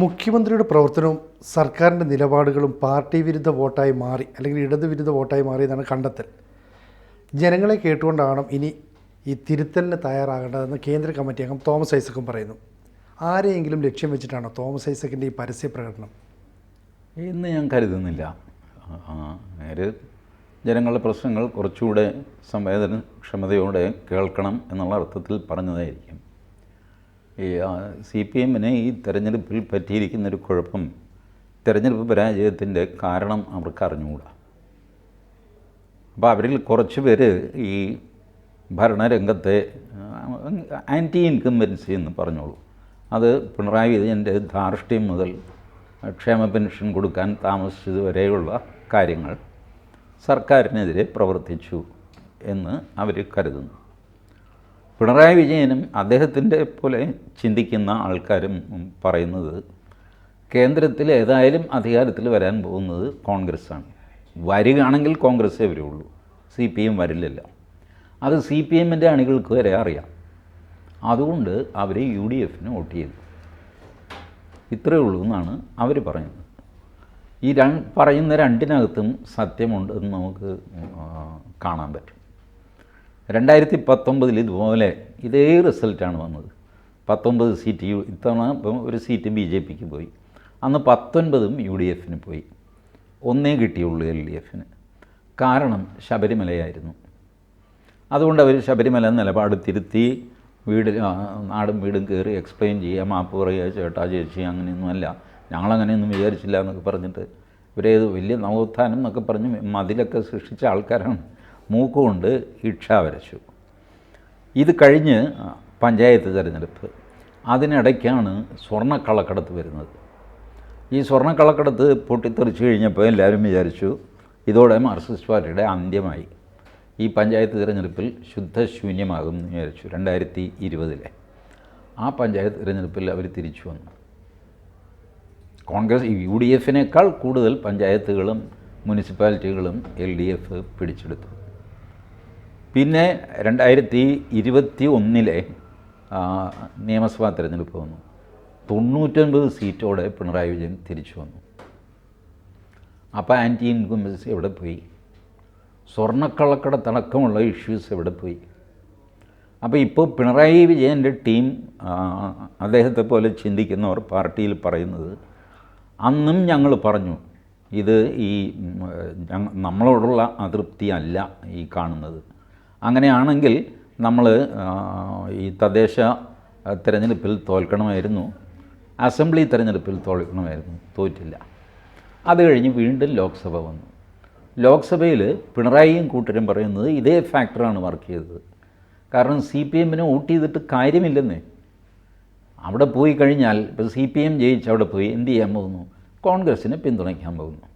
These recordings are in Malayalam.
മുഖ്യമന്ത്രിയുടെ പ്രവർത്തനവും സർക്കാരിന്റെ നിലപാടുകളും പാർട്ടി വിരുദ്ധ വോട്ടായി മാറി അല്ലെങ്കിൽ ഇടത് വിരുദ്ധ വോട്ടായി മാറി എന്നാണ് കണ്ടെത്തൽ. ജനങ്ങളെ കേട്ടുകൊണ്ടാണ് ഇനി ഈ തിരുത്തലിന് തയ്യാറാകേണ്ടതെന്ന് കേന്ദ്ര കമ്മിറ്റി അംഗം തോമസ് ഐസക്കും പറയുന്നു. ആരെയെങ്കിലും ലക്ഷ്യം വെച്ചിട്ടാണോ തോമസ് ഐസക്കിന്റെ ഈ പരസ്യ പ്രകടനം? ഇന്ന് ഞാൻ കരുതുന്നില്ല. നേരെ ജനങ്ങളുടെ പ്രശ്നങ്ങൾ കുറച്ചുകൂടെ സംവേദനക്ഷമതയോടെ കേൾക്കണം എന്നുള്ള അർത്ഥത്തിൽ പറഞ്ഞതായിരിക്കും. ഈ സി പി എമ്മിന് ഈ തെരഞ്ഞെടുപ്പിൽ പറ്റിയിരിക്കുന്നൊരു കുഴപ്പം തെരഞ്ഞെടുപ്പ് പരാജയത്തിന്റെ കാരണം അവർക്ക് അറിഞ്ഞുകൂടാ. അപ്പോൾ അവരിൽ കുറച്ച് പേര് ഈ ഭരണരംഗത്തെ ആന്റി ഇൻകംബൻസി എന്ന് പറഞ്ഞോളൂ. അത് പിണറായി വിജയന്റെ ധാർഷ്ട്യം മുതൽ ക്ഷേമ പെൻഷൻ കൊടുക്കാൻ താമസിച്ചത് വരെയുള്ള കാര്യങ്ങൾ സർക്കാരിനെതിരെ പ്രവർത്തിച്ചു എന്ന് അവർ കരുതുന്നു. പിണറായി വിജയനും അദ്ദേഹത്തിന്റെ പോലെ ചിന്തിക്കുന്ന ആൾക്കാരും പറയുന്നത് കേന്ദ്രത്തിൽ ഏതായാലും അധികാരത്തിൽ വരാൻ പോകുന്നത് കോൺഗ്രസ്സാണ്. വരികയാണെങ്കിൽ കോൺഗ്രസ്സേ വരുള്ളൂ. സി പി എം വരില്ലല്ല. അത് സി പി എമ്മിന്റെ അണികൾക്ക് വരെ അറിയാം. അതുകൊണ്ട് അവർ യു ഡി എഫിന് വോട്ട് ചെയ്തു. ഇത്രയേ ഉള്ളൂ എന്നാണ് അവർ പറയുന്നത്. ഈ പറയുന്ന രണ്ടിനകത്തും സത്യമുണ്ടെന്ന് നമുക്ക് കാണാൻ പറ്റും. രണ്ടായിരത്തി പത്തൊമ്പതിൽ ഇതുപോലെ ഇതേ റിസൾട്ടാണ് വന്നത്. പത്തൊമ്പത് സീറ്റ് യു ഇത്തവണ ഇപ്പം ഒരു സീറ്റ് ബി ജെ പിക്ക് പോയി. അന്ന് പത്തൊൻപതും യു ഡി എഫിന് പോയി. ഒന്നേ കിട്ടിയുള്ളൂ എൽ ഡി എഫിന്. കാരണം ശബരിമലയായിരുന്നു. അതുകൊണ്ട് അവർ ശബരിമല നിലപാട് തിരുത്തി വീട് നാടും വീടും കയറി എക്സ്പ്ലെയിൻ ചെയ്യുക മാപ്പ് പറയുക ചേട്ടാ ചേച്ചി അങ്ങനെയൊന്നുമല്ല ഞങ്ങളങ്ങനെയൊന്നും വിചാരിച്ചില്ല എന്നൊക്കെ പറഞ്ഞിട്ട് ഇവരേത് വലിയ നവോത്ഥാനം എന്നൊക്കെ പറഞ്ഞ് മതിലൊക്കെ സൃഷ്ടിച്ച ആൾക്കാരാണ്. മൂക്കുകൊണ്ട് ഇക്ഷ വരച്ചു. ഇത് കഴിഞ്ഞ് പഞ്ചായത്ത് തിരഞ്ഞെടുപ്പ്. അതിനിടയ്ക്കാണ് സ്വർണക്കള്ളക്കടത്ത് വരുന്നത്. ഈ സ്വർണക്കള്ളക്കടത്ത് പൊട്ടിത്തെറിച്ച് കഴിഞ്ഞപ്പോൾ എല്ലാവരും വിചാരിച്ചു ഇതോടെ മാർക്സിസ്റ്റ് പാർട്ടിയുടെ അന്ത്യമായി. ഈ പഞ്ചായത്ത് തിരഞ്ഞെടുപ്പിൽ ശുദ്ധശൂന്യമാകും എന്ന് വിചാരിച്ചു രണ്ടായിരത്തി ഇരുപതിലെ ആ പഞ്ചായത്ത് തിരഞ്ഞെടുപ്പിൽ അവർ തിരിച്ചു വന്നു. കോൺഗ്രസ് യു ഡി എഫിനേക്കാൾ കൂടുതൽ പഞ്ചായത്തുകളും മുനിസിപ്പാലിറ്റികളും എൽ ഡി എഫ് പിടിച്ചെടുത്തു. പിന്നെ രണ്ടായിരത്തി ഇരുപത്തി ഒന്നിലെ നിയമസഭാ തിരഞ്ഞെടുപ്പ് വന്നു. തൊണ്ണൂറ്റൊൻപത് സീറ്റോടെ പിണറായി വിജയൻ തിരിച്ചു വന്നു. അപ്പോൾ ആന്റി ഇൻകംബൻസി എവിടെ പോയി? സ്വർണക്കള്ളക്കടത്തടക്കമുള്ള ഇഷ്യൂസ് എവിടെ പോയി? അപ്പോൾ ഇപ്പോൾ പിണറായി വിജയന്റെ ടീം അദ്ദേഹത്തെ പോലെ ചിന്തിക്കുന്നവർ പാർട്ടിയിൽ പറയുന്നത് അന്നും ഞങ്ങൾ പറഞ്ഞു ഇത് ഈ നമ്മളോടുള്ള അതൃപ്തിയല്ല ഈ കാണുന്നത്. അങ്ങനെയാണെങ്കിൽ നമ്മൾ ഈ തദ്ദേശ തിരഞ്ഞെടുപ്പിൽ തോൽക്കണമായിരുന്നു. അസംബ്ലി തിരഞ്ഞെടുപ്പിൽ തോൽക്കണമായിരുന്നു. തോറ്റില്ല. അത് കഴിഞ്ഞ് വീണ്ടും ലോക്സഭ വന്നു. ലോക്സഭയിൽ പിണറായിയും കൂട്ടരും പറയുന്നത് ഇതേ ഫാക്ടറാണ് വർക്ക് ചെയ്തത്. കാരണം സി പി എമ്മിന് വോട്ട് ചെയ്തിട്ട് കാര്യമില്ലെന്നേ. അവിടെ പോയി കഴിഞ്ഞാൽ ഇപ്പോൾ സി പി എം ജയിച്ച് അവിടെ പോയി എന്ത് ചെയ്യാൻ പോകുന്നു? കോൺഗ്രസ്സിനെ പിന്തുണയ്ക്കാൻ പോകുന്നു.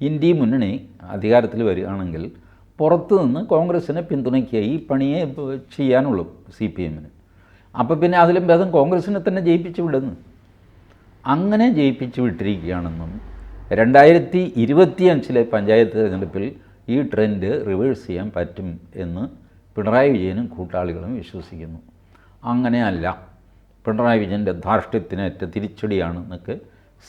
ഇന്ത്യ മുന്നണി അധികാരത്തിൽ വരികയാണെങ്കിൽ പുറത്തു നിന്ന് കോൺഗ്രസ്സിനെ പിന്തുണയ്ക്കുക ഈ പണിയെ ചെയ്യാനുള്ളൂ സി പി എമ്മിന്. അപ്പോൾ പിന്നെ അതിലും ഭേദം കോൺഗ്രസ്സിനെ തന്നെ ജയിപ്പിച്ചു വിടുന്നു. അങ്ങനെ ജയിപ്പിച്ചു വിട്ടിരിക്കുകയാണെന്നും രണ്ടായിരത്തി ഇരുപത്തിയഞ്ചിലെ പഞ്ചായത്ത് തിരഞ്ഞെടുപ്പിൽ ഈ ട്രെൻഡ് റിവേഴ്സ് ചെയ്യാൻ പറ്റും എന്ന് പിണറായി വിജയനും കൂട്ടാളികളും വിശ്വസിക്കുന്നു. അങ്ങനെയല്ല. പിണറായി വിജയന്റെ ധാർഷ്ട്യത്തിനേറ്റ തിരിച്ചടിയാണെന്നൊക്കെ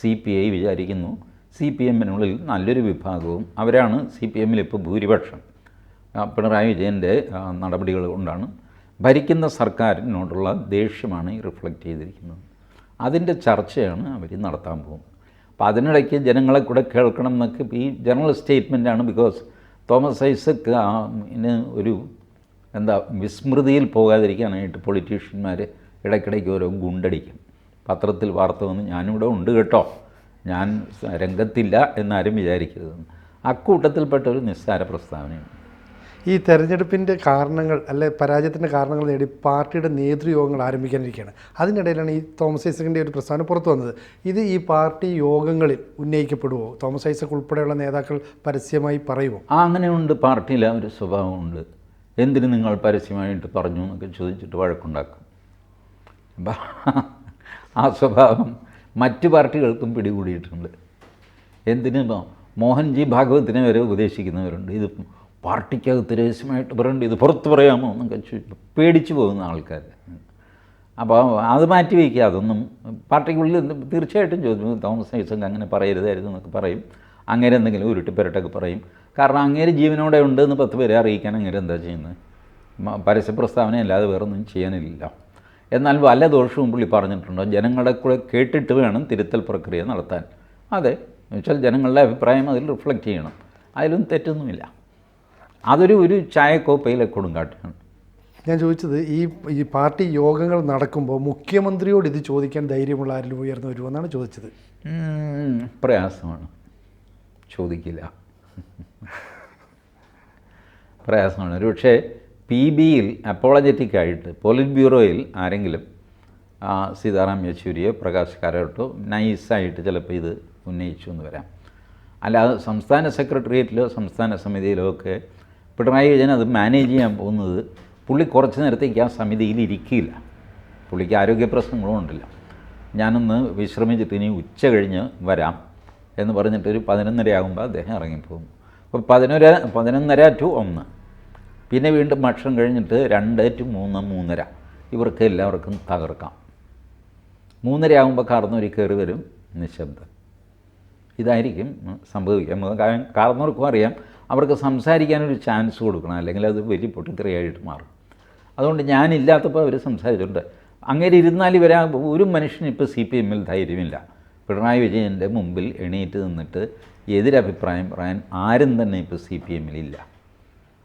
സി പി ഐ വിചാരിക്കുന്നു. സി പി എമ്മിനുള്ളിൽ നല്ലൊരു വിഭാഗവും അവരാണ് സി പി എമ്മിൽ ഇപ്പോൾ ഭൂരിപക്ഷം. പിണറായി വിജയന്റെ നടപടികൾ കൊണ്ടാണ് ഭരിക്കുന്ന സർക്കാരിനോടുള്ള ദേഷ്യമാണ് ഈ റിഫ്ലക്റ്റ് ചെയ്തിരിക്കുന്നത്. അതിന്റെ ചർച്ചയാണ് അവർ നടത്താൻ പോകുന്നത്. അപ്പോൾ അതിനിടയ്ക്ക് ജനങ്ങളെ കൂടെ കേൾക്കണം എന്നൊക്കെ ഈ ജനറൽ സ്റ്റേറ്റ്മെന്റാണ് ബിക്കോസ് തോമസ് ഐസക്ക് ഒരു എന്താ വിസ്മൃതിയിൽ പോകാതിരിക്കാനായിട്ട് പൊളിറ്റീഷ്യന്മാർ ഇടയ്ക്കിടയ്ക്ക് ഓരോ ഗുണ്ടടിക്കും. പത്രത്തിൽ വാർത്ത വന്ന് ഞാനിവിടെ ഉണ്ട് കേട്ടോ ഞാൻ രംഗത്തില്ല എന്നാരും വിചാരിക്കരുത് അക്കൂട്ടത്തിൽപ്പെട്ട ഒരു നിസ്സാര പ്രസ്താവനയാണ് ഈ തെരഞ്ഞെടുപ്പിന്റെ കാരണങ്ങൾ അല്ലെ പരാജയത്തിന്റെ കാരണങ്ങൾ നേടി പാർട്ടിയുടെ നേതൃയോഗങ്ങൾ ആരംഭിക്കാനിരിക്കുകയാണ്. അതിനിടയിലാണ് ഈ തോമസ് ഐസക്കിന്റെ ഒരു പ്രസ്താവന പുറത്തു വന്നത്. ഇത് ഈ പാർട്ടി യോഗങ്ങളിൽ ഉന്നയിക്കപ്പെടുമോ തോമസ് ഐസക് ഉൾപ്പെടെയുള്ള നേതാക്കൾ പരസ്യമായി പറയുമോ ആ അങ്ങനെയുണ്ട്. പാർട്ടിയിൽ ആ ഒരു സ്വഭാവമുണ്ട്. എന്തിന് നിങ്ങൾ പരസ്യമായിട്ട് പറഞ്ഞു എന്നൊക്കെ ചോദിച്ചിട്ട് വഴക്കുണ്ടാക്കും. ആ സ്വഭാവം മറ്റ് പാർട്ടികൾക്കും പിടികൂടിയിട്ടുണ്ട്. എന്തിന് മോഹൻജി ഭാഗവതിനെ വരെ ഉപദേശിക്കുന്നവരുണ്ട്. ഇത് പാർട്ടിക്കകത്ത് രഹസ്യമായിട്ട് പറയണ്ട ഇത് പുറത്ത് പറയാമോ എന്നൊക്കെ ചോദിച്ചു പേടിച്ചു പോകുന്ന ആൾക്കാർ അപ്പോൾ അത് മാറ്റി വയ്ക്കുക അതൊന്നും പാർട്ടിക്കുള്ളിൽ തീർച്ചയായിട്ടും ചോദിച്ചു തോമസ് ഐസക് അങ്ങനെ പറയരുതായിരുന്നു എന്നൊക്കെ പറയും. അങ്ങനെ എന്തെങ്കിലും ഉരുട്ടിപ്പരട്ടൊക്കെ പറയും. കാരണം അങ്ങേര് ജീവനോടെ ഉണ്ട് എന്ന് പത്ത് പേരെ അറിയിക്കാൻ അങ്ങനെ എന്താ ചെയ്യുന്നത്? പരസ്യ പ്രസ്താവന അല്ലാതെ വേറൊന്നും ചെയ്യാനില്ല. എന്നാൽ വല്ല ദോഷവും പുള്ളി പറഞ്ഞിട്ടുണ്ടോ? ജനങ്ങളെ കൂടെ കേട്ടിട്ട് വേണം തിരുത്തൽ പ്രക്രിയ നടത്താൻ. അതെ എന്നുവെച്ചാൽ ജനങ്ങളുടെ അഭിപ്രായം അതിൽ റിഫ്ലക്റ്റ് ചെയ്യണം. അതിലൊന്നും തെറ്റൊന്നുമില്ല. അതൊരു ഒരു ചായക്കോപ്പയിലെ കൊടുങ്കാട്ടാണ് ഞാൻ ചോദിച്ചത് ഈ ഈ പാർട്ടി യോഗങ്ങൾ നടക്കുമ്പോൾ മുഖ്യമന്ത്രിയോട് ഇത് ചോദിക്കാൻ ധൈര്യമുള്ള ആരിലും ഉയർന്നു വരുമെന്നാണ് ചോദിച്ചത്. പ്രയാസമാണ്. ചോദിക്കില്ല. പ്രയാസമാണ്. ഒരു പക്ഷേ പി ബിയിൽ അപ്പോളജറ്റിക് ആയിട്ട് പോളിറ്റ് ബ്യൂറോയിൽ ആരെങ്കിലും സീതാറാം യെച്ചൂരിയോ പ്രകാശ് കാരോട്ടോ നൈസായിട്ട് ചിലപ്പോൾ ഇത് ഉന്നയിച്ചു എന്ന് വരാം. അല്ലാതെ സംസ്ഥാന സെക്രട്ടേറിയറ്റിലോ സംസ്ഥാന സമിതിയിലോ ഒക്കെ പിണറായി വിജയൻ അത് മാനേജ് ചെയ്യാൻ പോകുന്നത് പുള്ളി കുറച്ച് നേരത്തേക്ക് ആ സമിതിയിൽ ഇരിക്കില്ല പുള്ളിക്ക് ആരോഗ്യ പ്രശ്നങ്ങളും ഉണ്ടല്ലോ. ഞാനൊന്ന് വിശ്രമിച്ചിട്ട് ഇനി ഉച്ച കഴിഞ്ഞ് വരാം എന്ന് പറഞ്ഞിട്ട് ഒരു പതിനൊന്നര ആകുമ്പോൾ അദ്ദേഹം ഇറങ്ങിപ്പോകും അപ്പോൾ പതിനൊര പതിനൊന്നര ടു ഒന്ന്. പിന്നെ വീണ്ടും ഭക്ഷണം കഴിഞ്ഞിട്ട് രണ്ട് ടു മൂന്ന് മൂന്നര. ഇവർക്ക് എല്ലാവർക്കും തകർക്കാം. മൂന്നര ആകുമ്പോൾ കാർന്നൂരി കയറി വരും നിശബ്ദം ഇതായിരിക്കും സംഭവിക്കുക. കാരണം കാ- അറിയാം. അവർക്ക് സംസാരിക്കാനൊരു ചാൻസ് കൊടുക്കണം അല്ലെങ്കിൽ അത് വലിയ പൊട്ടിത്തെറിയായിട്ട് മാറും. അതുകൊണ്ട് ഞാനില്ലാത്തപ്പോൾ അവർ സംസാരിച്ചിട്ടുണ്ട്. അങ്ങനെ ഇരുന്നാൽ ഇവരാ ഒരു മനുഷ്യന് ഇപ്പോൾ സി പി എമ്മിൽ ധൈര്യമില്ല. പിണറായി വിജയന്റെ മുമ്പിൽ എണീറ്റ് നിന്നിട്ട് എതിരഭിപ്രായം പറയാൻ ആരും തന്നെ ഇപ്പോൾ സി പി എമ്മിലില്ല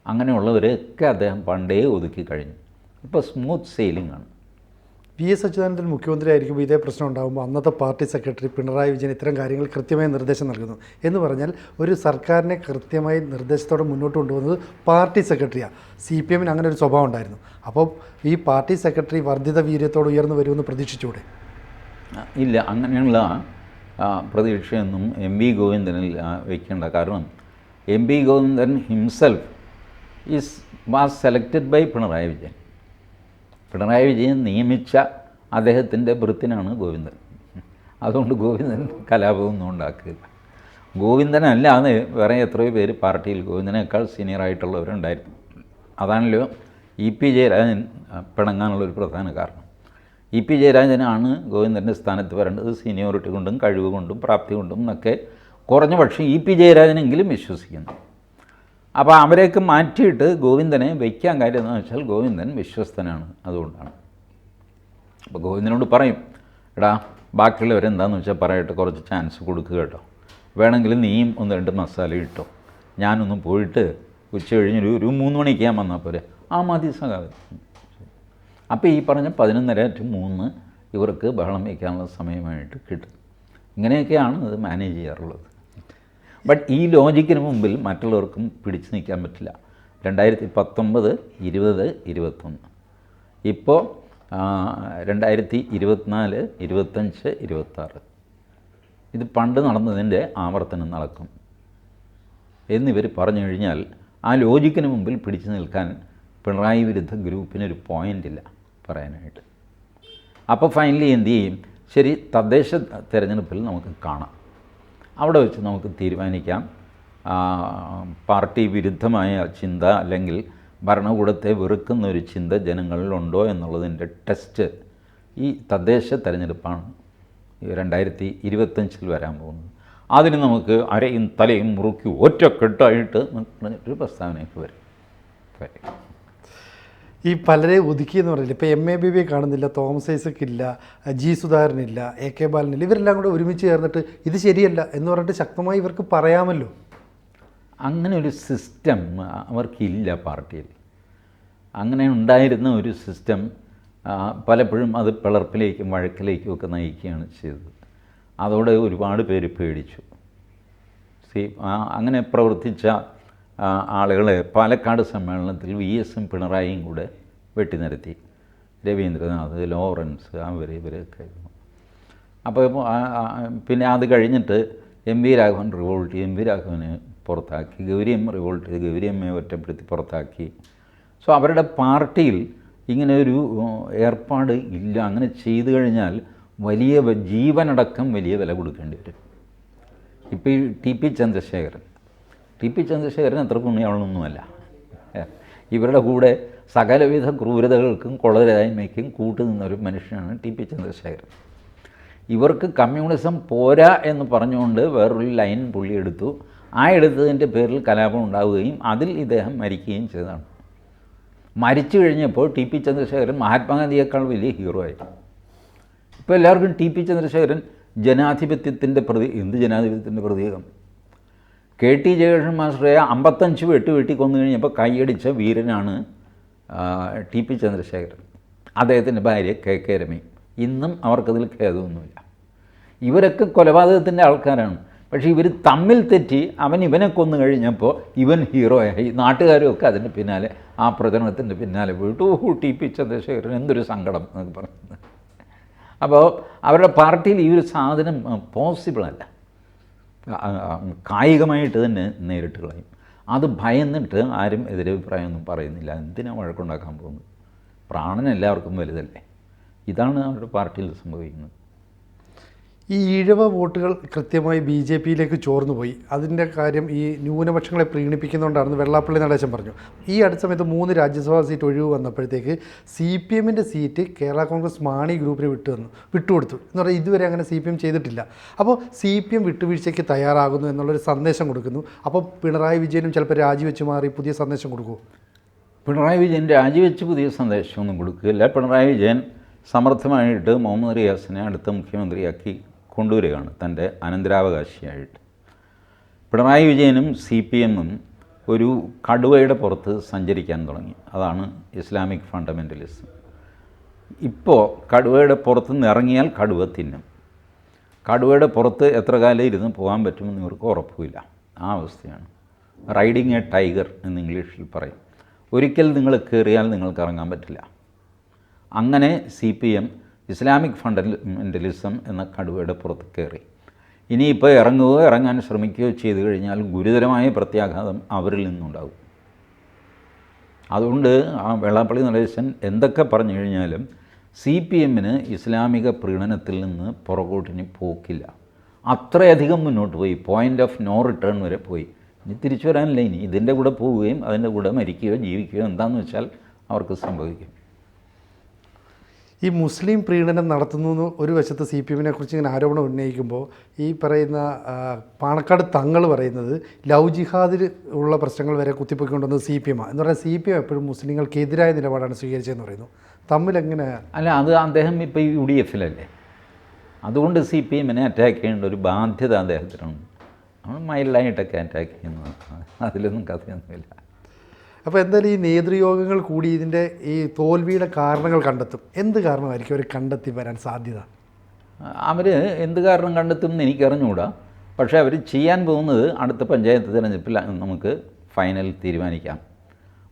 അങ്ങനെയുള്ളവരൊക്കെ അദ്ദേഹം പണ്ടേ ഒതുക്കി കഴിഞ്ഞു. ഇപ്പോൾ സ്മൂത്ത് സെയിലിംഗ് ആണ് പി എസ് അച്യുതാനന്ദൻ മുഖ്യമന്ത്രി ആയിരിക്കുമ്പോൾ ഇതേ പ്രശ്നം ഉണ്ടാകുമ്പോൾ അന്നത്തെ പാർട്ടി സെക്രട്ടറി പിണറായി വിജയൻ ഇത്തരം കാര്യങ്ങൾ കൃത്യമായി നിർദ്ദേശം നൽകുന്നു. എന്ന് പറഞ്ഞാൽ ഒരു സർക്കാരിനെ കൃത്യമായി നിർദ്ദേശത്തോടെ മുന്നോട്ട് കൊണ്ടുപോകുന്നത് പാർട്ടി സെക്രട്ടറിയാണ്. സി പി എമ്മിന് അങ്ങനെ ഒരു സ്വഭാവം ഉണ്ടായിരുന്നു. അപ്പോൾ ഈ പാർട്ടി സെക്രട്ടറി വർദ്ധിത വീര്യത്തോട് ഉയർന്നു വരുമെന്ന് പ്രതീക്ഷിച്ചൂടെ? ഇല്ല അങ്ങനെയുള്ള പ്രതീക്ഷയൊന്നും എം വി ഗോവിന്ദനിൽ വയ്ക്കേണ്ട കാരണം M V Govindan himself is was selected by Pinarayi Vijayan. Pinarayi Vijayan നിയമിച്ച അദ്ദേഹത്തിന്റെ വൃത്തിനാണ് ഗോവിന്ദൻ. അതുകൊണ്ട് ഗോവിന്ദൻ കലാപമൊന്നും ഉണ്ടാക്കില്ല ഗോവിന്ദനല്ലാതെ വേറെ എത്രയോ പേര് പാർട്ടിയിൽ ഗോവിന്ദനേക്കാൾ സീനിയറായിട്ടുള്ളവരുണ്ടായിരുന്നു. അതാണല്ലോ ഇ പി ജയരാജൻ പിണങ്ങാനുള്ളൊരു പ്രധാന കാരണം. ഇ പി ജയരാജനാണ് ഗോവിന്ദന്റെ സ്ഥാനത്ത് വരേണ്ടത്. സീനിയോറിറ്റി കൊണ്ടും കഴിവ് കൊണ്ടും പ്രാപ്തി കൊണ്ടും എന്നൊക്കെ കുറഞ്ഞ പക്ഷേ ഇ പി ജയരാജനെങ്കിലും വിശ്വസിക്കുന്നു. അപ്പോൾ അവരെയൊക്കെ മാറ്റിയിട്ട് ഗോവിന്ദനെ വയ്ക്കാൻ കാര്യം എന്ന് വെച്ചാൽ ഗോവിന്ദൻ വിശ്വസ്തനാണ് അതുകൊണ്ടാണ്. അപ്പോൾ ഗോവിന്ദനോട് പറയും എടാ ബാക്കിയുള്ളവരെന്താന്ന് വെച്ചാൽ പറയട്ടെ കുറച്ച് ചാൻസ് കൊടുക്കുക കേട്ടോ. വേണമെങ്കിൽ നീയും ഒന്ന് രണ്ട് മസാല ഇട്ടോ. ഞാനൊന്ന് പോയിട്ട് ഉച്ച കഴിഞ്ഞൊരു ഒരു മൂന്ന് മണിക്ക് ഞാൻ വന്നാൽ പോരെ. ആ മതി സഖാവ്. അപ്പോൾ ഈ പറഞ്ഞ പതിനൊന്നര ടു മൂന്ന് ഇവർക്ക് ബഹളം വയ്ക്കാനുള്ള സമയമായിട്ട് കിട്ടും. ഇങ്ങനെയൊക്കെയാണ് ഇത് മാനേജ് ചെയ്യാറുള്ളത്. ബട്ട് ഈ ലോജിക്കിന് മുമ്പിൽ മറ്റുള്ളവർക്കും പിടിച്ചു നിൽക്കാൻ പറ്റില്ല. രണ്ടായിരത്തി പത്തൊമ്പത് ഇരുപത് ഇരുപത്തൊന്ന്. ഇപ്പോൾ രണ്ടായിരത്തി ഇരുപത്തിനാല് ഇരുപത്തഞ്ച് ഇരുപത്താറ് ഇത് പണ്ട് നടന്നതിന്റെ ആവർത്തനം നടക്കും. എന്നിവർ പറഞ്ഞു കഴിഞ്ഞാൽ ആ ലോജിക്കിന് മുമ്പിൽ പിടിച്ചു നിൽക്കാൻ പിണറായി വിരുദ്ധ ഗ്രൂപ്പിനൊരു പോയിന്റ് ഇല്ല പറയാനായിട്ട്. അപ്പോൾ ഫൈനലി എന്ത് ചെയ്യും? ശരി തദ്ദേശ തിരഞ്ഞെടുപ്പിൽ നമുക്ക് കാണാം. അവിടെ വെച്ച് നമുക്ക് തീരുമാനിക്കാം. പാർട്ടി വിരുദ്ധമായ ചിന്ത അല്ലെങ്കിൽ ഭരണകൂടത്തെ വെറുക്കുന്ന ഒരു ചിന്ത ജനങ്ങളിലുണ്ടോ എന്നുള്ളതിന്റെ ടെസ്റ്റ് ഈ തദ്ദേശ തെരഞ്ഞെടുപ്പാണ്. രണ്ടായിരത്തി ഇരുപത്തഞ്ചിൽ വരാൻ പോകുന്നത്. അതിന് നമുക്ക് അരയും തലയും മുറുക്കി ഒറ്റക്കെട്ടായിട്ട് പറഞ്ഞിട്ടൊരു പ്രസ്താവനയൊക്കെ വരും. വരും. ഈ പലരെ ഒതുക്കി എന്ന് പറയില്ല ഇപ്പോൾ എം എ ബി ബി കാണുന്നില്ല തോമസ് ഐസക് ഇല്ല ജി സുധാകരനില്ല എ കെ ബാലനില്ല ഇവരെല്ലാം കൂടെ ഒരുമിച്ച് ചേർന്നിട്ട് ഇത് ശരിയല്ല എന്ന് പറഞ്ഞിട്ട് ശക്തമായി ഇവർക്ക് പറയാമല്ലോ. അങ്ങനെ ഒരു സിസ്റ്റം അവർക്കില്ല പാർട്ടിയിൽ. അങ്ങനെ ഉണ്ടായിരുന്ന ഒരു സിസ്റ്റം പലപ്പോഴും അത് പിളർപ്പിലേക്കും വഴക്കിലേക്കും ഒക്കെ നയിക്കുകയാണ് ചെയ്തത്. അതോടെ ഒരുപാട് പേര് പേടിച്ചു. സി അങ്ങനെ പ്രവർത്തിച്ച ആ, ആളുകളെ പാലക്കാട് സമ്മേളനത്തിൽ വി എസും പിണറായിയും കൂടെ വെട്ടി നിരത്തി രവീന്ദ്രനാഥ് ലോറൻസ് അവർ ഇവരൊക്കെ. അപ്പോൾ പിന്നെ അത് കഴിഞ്ഞിട്ട് M V Raghavan revolt M V രാഘവനെ പുറത്താക്കി ഗൗരിയമ്മ റിവോൾട്ട് ചെയ്ത് ഗൗരിയമ്മയെ ഒറ്റപ്പെടുത്തി പുറത്താക്കി. സോ അവരുടെ പാർട്ടിയിൽ ഇങ്ങനെ ഒരു ഏർപ്പാട് ഇല്ല. അങ്ങനെ ചെയ്തു കഴിഞ്ഞാൽ വലിയ ജീവനടക്കം വലിയ വില കൊടുക്കേണ്ടി വരും. ഇപ്പോൾ ഈ T P Chandrasekharan T P Chandrasekharan അത്ര പുണ്യാളൊന്നുമല്ല ഇവരുടെ കൂടെ സകലവിധ ക്രൂരതകൾക്കും കൊളരായ്മയ്ക്കും കൂട്ടുനിന്ന ഒരു മനുഷ്യനാണ് ടി പി ചന്ദ്രശേഖരൻ. ഇവർക്ക് കമ്മ്യൂണിസം പോരാ എന്ന് പറഞ്ഞുകൊണ്ട് വേറൊരു ലൈൻ പുള്ളി എടുത്തു. ആ എടുത്തതിന്റെ പേരിൽ കലാപം ഉണ്ടാവുകയും അതിൽ ഇദ്ദേഹം മരിക്കുകയും ചെയ്തതാണ്. മരിച്ചു കഴിഞ്ഞപ്പോൾ ടി പി ചന്ദ്രശേഖരൻ മഹാത്മാഗാന്ധിയേക്കാൾ വലിയ ഹീറോ ആയി ഇപ്പോൾ എല്ലാവർക്കും ടി പി ചന്ദ്രശേഖരൻ ജനാധിപത്യത്തിന്റെ പ്രതി എന്ത് ജനാധിപത്യത്തിന്റെ പ്രതീകം? കെ ടി ജയകൃഷ്ണൻ മാസ്റ്ററെ അമ്പത്തഞ്ച് വെട്ടി വെട്ടി കൊന്നു കഴിഞ്ഞപ്പോൾ കൈയടിച്ച വീരനാണ് ടി പി ചന്ദ്രശേഖരൻ. അദ്ദേഹത്തിന്റെ ഭാര്യ കെ കെ രമി. ഇന്നും അവർക്കതിൽ ഖേദമൊന്നുമില്ല. ഇവരൊക്കെ കൊലപാതകത്തിന്റെ ആൾക്കാരാണ്. പക്ഷേ ഇവർ തമ്മിൽ തെറ്റി അവൻ ഇവനെ കൊന്നു കഴിഞ്ഞപ്പോൾ ഇവൻ ഹീറോയായി. നാട്ടുകാരുമൊക്കെ അതിന്റെ പിന്നാലെ ആ പ്രചരണത്തിന്റെ പിന്നാലെ പോയിട്ട് ഓ ടി പി ചന്ദ്രശേഖരൻ എന്തൊരു സങ്കടം എന്നൊക്കെ പറയുന്നത് അപ്പോൾ അവരുടെ പാർട്ടിയിൽ ഈ ഒരു സാധനം പോസിബിളല്ല. കായികമായിട്ട് തന്നെ നേരിട്ട് കളയും. അത് ഭയന്നിട്ട് ആരും എതിരഭിപ്രായമൊന്നും പറയുന്നില്ല. എന്തിനാണ് വഴക്കുണ്ടാക്കാൻ പോകുന്നത്? പ്രാണൻ എല്ലാവർക്കും വലുതല്ലേ. ഇതാണ് അവരുടെ പാർട്ടിയിൽ സംഭവിക്കുന്നത്. ഈ ഈഴവ വോട്ടുകൾ കൃത്യമായി ബി ജെ പിയിലേക്ക് ചോർന്നു പോയി അതിന്റെ കാര്യം ഈ ന്യൂനപക്ഷങ്ങളെ പ്രീണിപ്പിക്കുന്നതുകൊണ്ടാണെന്ന് വെള്ളാപ്പള്ളി നടേശൻ പറഞ്ഞു. ഈ അടുത്ത സമയത്ത് മൂന്ന് രാജ്യസഭാ സീറ്റ് ഒഴിവ് വന്നപ്പോഴത്തേക്ക് സി പി എമ്മിന്റെ സീറ്റ് കേരള കോൺഗ്രസ് മാണി ഗ്രൂപ്പിന് വിട്ടു തന്നു വിട്ടുകൊടുത്തു. എന്ന് പറഞ്ഞാൽ ഇതുവരെ അങ്ങനെ സി പി എം ചെയ്തിട്ടില്ല. അപ്പോൾ സി പി എം വിട്ടുവീഴ്ചയ്ക്ക് തയ്യാറാകുന്നു എന്നുള്ളൊരു സന്ദേശം കൊടുക്കുന്നു. അപ്പോൾ പിണറായി വിജയനും ചിലപ്പോൾ രാജിവെച്ച് മാറി പുതിയ സന്ദേശം കൊടുക്കുമോ പിണറായി വിജയൻ രാജിവെച്ച് പുതിയ സന്ദേശമൊന്നും കൊടുക്കുകയില്ല. പിണറായി വിജയൻ സമർത്ഥമായിട്ട് മുഹമ്മദ് റിയാസിനെ അടുത്ത മുഖ്യമന്ത്രിയാക്കി കൊണ്ടുവരികയാണ് തന്റെ അനന്തരാവകാശിയായിട്ട്. പിണറായി വിജയനും സി പി എമ്മും ഒരു കടുവയുടെ പുറത്ത് സഞ്ചരിക്കാൻ തുടങ്ങി. അതാണ് ഇസ്ലാമിക് ഫണ്ടമെന്റലിസം. ഇപ്പോൾ കടുവയുടെ പുറത്ത് നിന്ന് ഇറങ്ങിയാൽ കടുവ തിന്നും. കടുവയുടെ പുറത്ത് എത്ര കാലം ഇരുന്ന് പോകാൻ പറ്റുമെന്ന് ഇവർക്ക് ഉറപ്പുമില്ല. ആ അവസ്ഥയാണ്. റൈഡിങ് എ ടൈഗർ എന്ന് ഇംഗ്ലീഷിൽ പറയും. ഒരിക്കൽ നിങ്ങൾ കയറിയാൽ നിങ്ങൾക്ക് ഇറങ്ങാൻ പറ്റില്ല. അങ്ങനെ C P M Islamic fundamentalism എന്ന കടുവയുടെ പുറത്ത് കയറി. ഇനിയിപ്പോൾ ഇറങ്ങുകയോ ഇറങ്ങാൻ ശ്രമിക്കുകയോ ചെയ്തു കഴിഞ്ഞാൽ ഗുരുതരമായ പ്രത്യാഘാതം അവരിൽ നിന്നുണ്ടാകും. അതുകൊണ്ട് ആ വെള്ളാപ്പള്ളി നടേശൻ എന്തൊക്കെ പറഞ്ഞു കഴിഞ്ഞാലും സി പി എമ്മിന് ഇസ്ലാമിക പ്രീണനത്തിൽ നിന്ന് പുറകോട്ടിന് പോക്കില്ല. അത്രയധികം മുന്നോട്ട് പോയി. പോയിന്റ് ഓഫ് നോ റിട്ടേൺ വരെ പോയി. ഇനി തിരിച്ചു വരാനില്ല. ഇനി ഇതിന്റെ കൂടെ പോവുകയും അതിന്റെ കൂടെ മരിക്കുകയോ ജീവിക്കുകയോ എന്താണെന്ന് വെച്ചാൽ അവർക്ക് സംഭവിക്കും. ഈ മുസ്ലിം പ്രീണനം നടത്തുന്നു ഒരു വശത്ത് സി പി എമ്മിനെ കുറിച്ച് ഇങ്ങനെ ആരോപണം ഉന്നയിക്കുമ്പോൾ ഈ പറയുന്ന പാണക്കാട് തങ്ങൾ പറയുന്നത് ലവ് ജിഹാദിൽ ഉള്ള പ്രശ്നങ്ങൾ വരെ കുത്തിപ്പൊയ്ക്കൊണ്ടുവന്നത് സി പി എമ്മാണ് എന്ന് പറഞ്ഞാൽ സി പി എം എപ്പോഴും മുസ്ലിങ്ങൾക്കെതിരായ നിലപാടാണ് സ്വീകരിച്ചതെന്ന് പറയുന്നു. തമ്മിൽ എങ്ങനെ അല്ല അത് അദ്ദേഹം ഇപ്പോൾ യു ഡി എഫിലല്ലേ? അതുകൊണ്ട് സി പി എമ്മിനെ അറ്റാക്ക് ചെയ്യേണ്ട ഒരു ബാധ്യത അദ്ദേഹത്തിനുണ്ട്. നമ്മൾ മൈൽഡായിട്ടൊക്കെ അറ്റാക്ക് ചെയ്യുന്നതാണ് അതിലൊന്നും കഥയൊന്നുമില്ല. അപ്പോൾ എന്തായാലും ഈ നേതൃയോഗങ്ങൾ കൂടി ഇതിന്റെ ഈ തോൽവിയുടെ കാരണങ്ങൾ കണ്ടെത്തും. എന്ത് കാരണമായിരിക്കും അവർ കണ്ടെത്തി വരാൻ സാധ്യത? അവർ എന്ത് കാരണം കണ്ടെത്തും എന്ന് എനിക്കറിഞ്ഞുകൂടാ. പക്ഷേ അവർ ചെയ്യാൻ പോകുന്നത് അടുത്ത പഞ്ചായത്ത് തിരഞ്ഞെടുപ്പിൽ നമുക്ക് ഫൈനൽ തീരുമാനിക്കാം.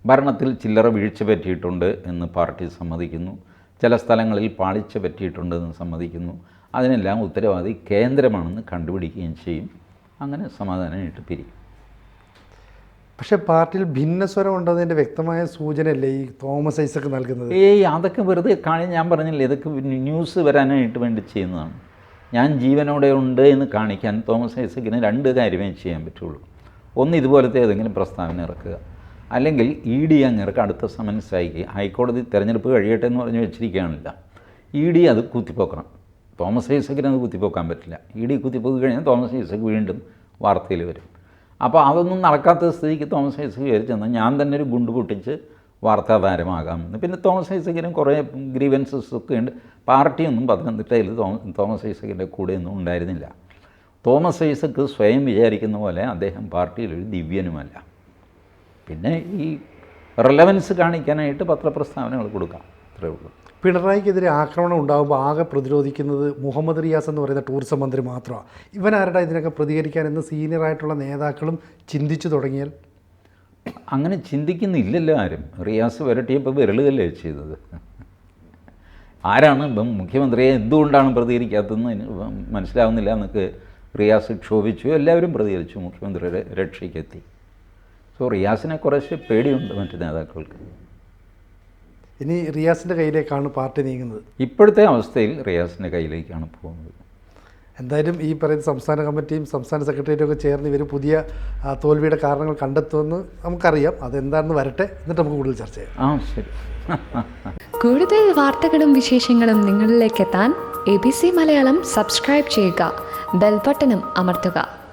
ഭരണത്തിൽ ചില്ലറ വീഴ്ച പറ്റിയിട്ടുണ്ട് എന്ന് പാർട്ടി സമ്മതിക്കുന്നു. ചില സ്ഥലങ്ങളിൽ പാളിച്ച പറ്റിയിട്ടുണ്ട് എന്ന് സമ്മതിക്കുന്നു. അതിനെല്ലാം ഉത്തരവാദി കേന്ദ്രമാണെന്ന് കണ്ടുപിടിക്കുകയും ചെയ്യും. അങ്ങനെ സമാധാനമായിട്ട് പിരിയും. പക്ഷേ പാർട്ടിയിൽ ഭിന്നസ്വരം ഉണ്ടെന്നതിന്റെ വ്യക്തമായ സൂചനയല്ലേ ഈ തോമസ് ഐസക്ക് നൽകുന്നത്? ഏയ് അതൊക്കെ വെറുതെ കാണി ഞാൻ പറഞ്ഞില്ലേ ഇതൊക്കെ ന്യൂസ് വരാനായിട്ട് വേണ്ടി ചെയ്യുന്നതാണ്. ഞാൻ ജീവനോടെ ഉണ്ട് എന്ന് കാണിക്കാൻ തോമസ് ഐസക്കിന് രണ്ട് കാര്യമേ ചെയ്യാൻ പറ്റുള്ളൂ. ഒന്ന് ഇതുപോലത്തെ ഏതെങ്കിലും പ്രസ്താവന ഇറക്കുക. അല്ലെങ്കിൽ ഇ ഡി അങ്ങേർക്ക് അടുത്ത സമൻസ് അയക്കുക ഹൈക്കോടതി തിരഞ്ഞെടുപ്പ് കഴിയട്ടെ എന്ന് പറഞ്ഞ് വെച്ചിരിക്കുകയാണില്ല. ഇ ഡി അത് കുത്തിപ്പോക്കണം. തോമസ് ഐസക്കിന് അത് കുത്തിപ്പോക്കാൻ പറ്റില്ല. ഇ ഡി കുത്തിപ്പോക്കി കഴിഞ്ഞാൽ തോമസ് ഐസക്ക് വീണ്ടും വാർത്തയിൽ വരും. അപ്പോൾ അതൊന്നും നടക്കാത്ത സ്ഥിതിക്ക് തോമസ് ഐസക് കയറി ചെന്ന് ഞാൻ തന്നെ ഒരു ഗുണ്ട് പൊട്ടിച്ച് വാർത്താ താരമാകാമെന്ന് പിന്നെ തോമസ് ഐസക്കിനും കുറേ ഗ്രീവൻസസ് ഒക്കെ ഉണ്ട്. പാർട്ടിയൊന്നും പത്തനംതിട്ടയിൽ തോമ- തോമസ് ഐസക്കിന്റെ കൂടെയൊന്നും ഉണ്ടായിരുന്നില്ല. തോമസ് ഐസക്ക് സ്വയം വിചാരിക്കുന്ന പോലെ അദ്ദേഹം പാർട്ടിയിലൊരു ദിവ്യനുമല്ല. പിന്നെ ഈ റിലവൻസ് കാണിക്കാനായിട്ട് പത്രപ്രസ്താവനകൾ കൊടുക്കാം. അത്രേ ഉള്ളൂ. പിണറായിക്കെതിരെ ആക്രമണം ഉണ്ടാകുമ്പോൾ ആകെ പ്രതിരോധിക്കുന്നത് മുഹമ്മദ് റിയാസ് എന്ന് പറയുന്ന ടൂറിസം മന്ത്രി മാത്രമാണ് ഇവനാരുടെ ഇതിനൊക്കെ പ്രതികരിക്കാൻ എന്ന് സീനിയറായിട്ടുള്ള നേതാക്കളും ചിന്തിച്ചു തുടങ്ങിയാൽ? അങ്ങനെ ചിന്തിക്കുന്നില്ലല്ലോ ആരും. റിയാസ് വരട്ടിയപ്പോൾ വിരളുകല്ലേ ചെയ്തത്? ആരാണ് ഇപ്പം മുഖ്യമന്ത്രിയെ എന്തുകൊണ്ടാണ് പ്രതികരിക്കാത്തതെന്ന് മനസ്സിലാവുന്നില്ല എന്നൊക്കെ റിയാസ് ക്ഷോഭിച്ചു. എല്ലാവരും പ്രതികരിച്ചു മുഖ്യമന്ത്രിയുടെ രക്ഷയ്ക്കെത്തി. സോ റിയാസിനെ കുറച്ച് പേടിയുണ്ട് മറ്റു നേതാക്കൾക്ക്. ഇനി റിയാസിന്റെ കയ്യിലേക്കാണ് പാർട്ടി നീങ്ങുന്നത്. ഇപ്പോഴത്തെ അവസ്ഥയിൽ റിയാസിന്റെ കയ്യിലേക്കാണ് പോകുന്നത്. എന്തായാലും ഈ പറയുന്ന സംസ്ഥാന കമ്മിറ്റിയും സംസ്ഥാന സെക്രട്ടേറിയറ്റും ഒക്കെ ചേർന്ന് ഇവർ പുതിയ തോൽവിയുടെ കാരണങ്ങൾ കണ്ടെത്തുമെന്ന് നമുക്കറിയാം. അതെന്താണെന്ന് വരട്ടെ. എന്നിട്ട് നമുക്ക് കൂടുതൽ ചർച്ച ചെയ്യാം. ആ ശരി. കൂടുതൽ വാർത്തകളും വിശേഷങ്ങളും നിങ്ങളിലേക്ക് എത്താൻ A B C Malayalam subscribe ചെയ്യുക. ബെൽബട്ടനും അമർത്തുക.